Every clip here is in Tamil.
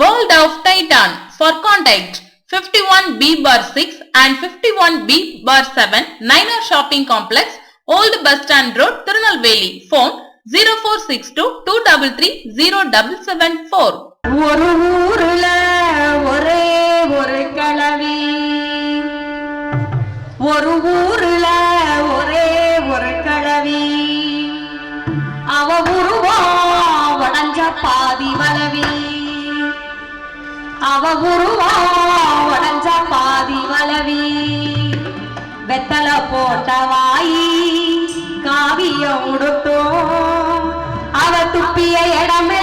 World of Titan. For contact 51B bar 6 and 51B bar 7 Niner Shopping Complex, Old Bus Stand Road, Tirunelveli. Phone 0462 233 0774. அவ உருவம் உடஞ்ச பாதி வளவி. வெத்தல போட்ட வாயி காவியம் உடுத்தும் அவ துப்பிய இடமே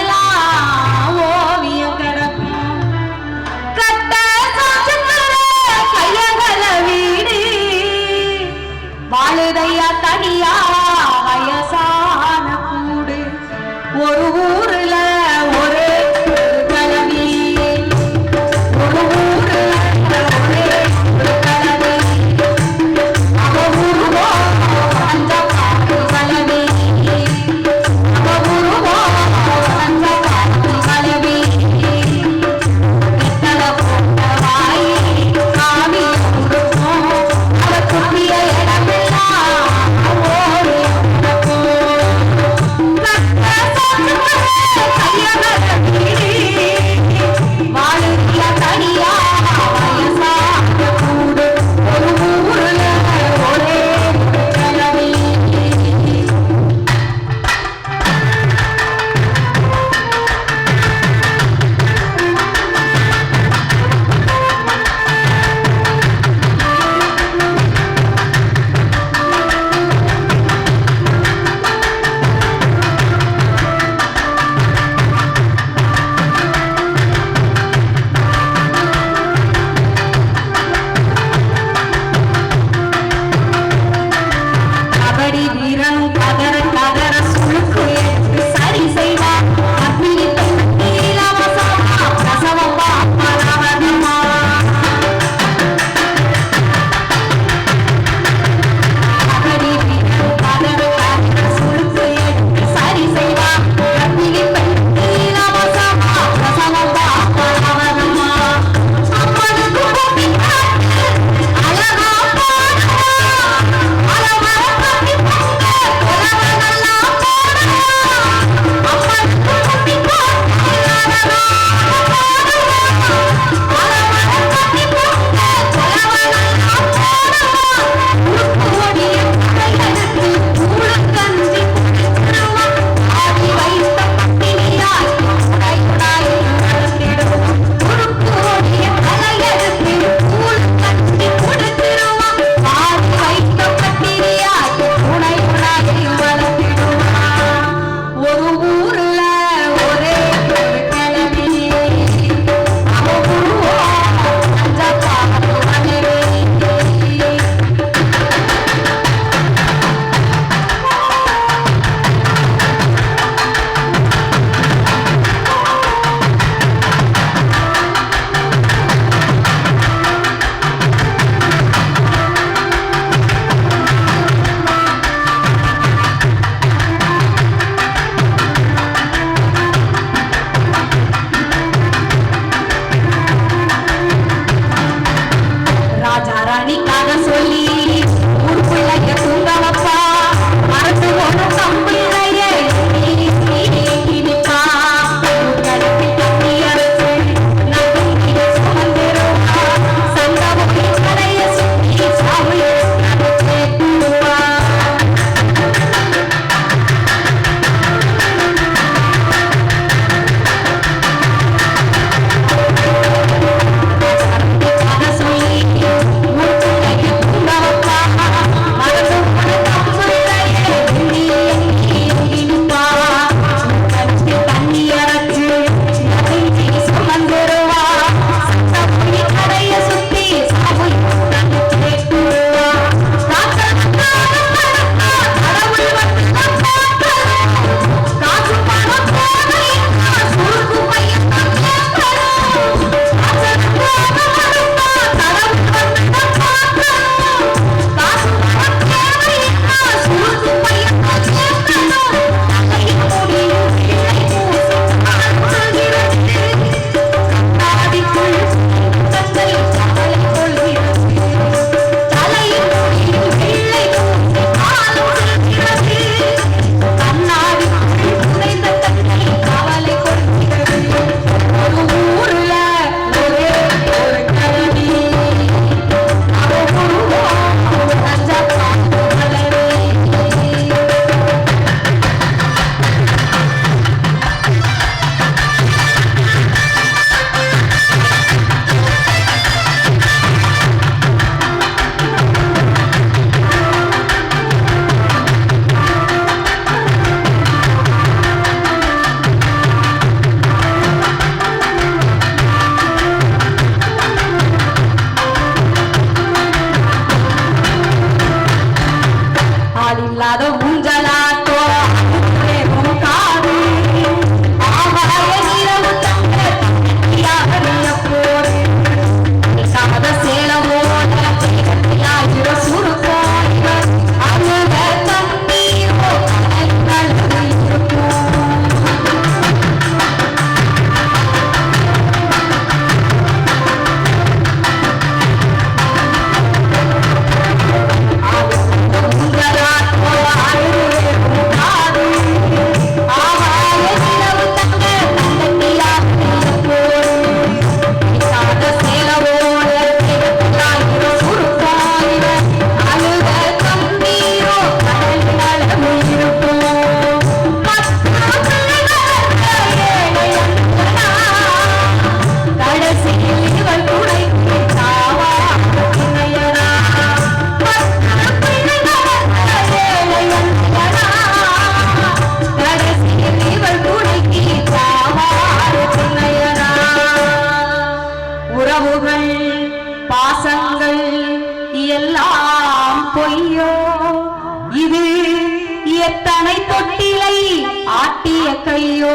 ஆடிய கையோ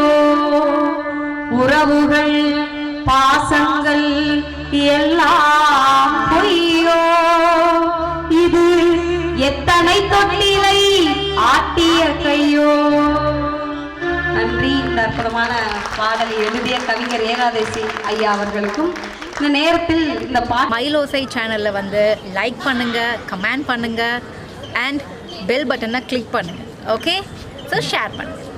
உறவுகள் பாசங்கள் எல்லாம் பொய்யோ. இது எத்தனை தொட்டிலை ஆட்டிய கையோ. நன்றி. இந்த அற்புதமான பாடலை எழுதிய கவிஞர் ஏகாதேசி ஐயா அவர்களுக்கும் இந்த நேரத்தில் இந்த பா மயிலோசை சேனலில் வந்து லைக் பண்ணுங்கள் கமெண்ட் பண்ணுங்கள் அண்ட் பெல் பட்டனை கிளிக் பண்ணுங்கள் ஓகே ஸோ ஷேர் பண்ணுங்கள்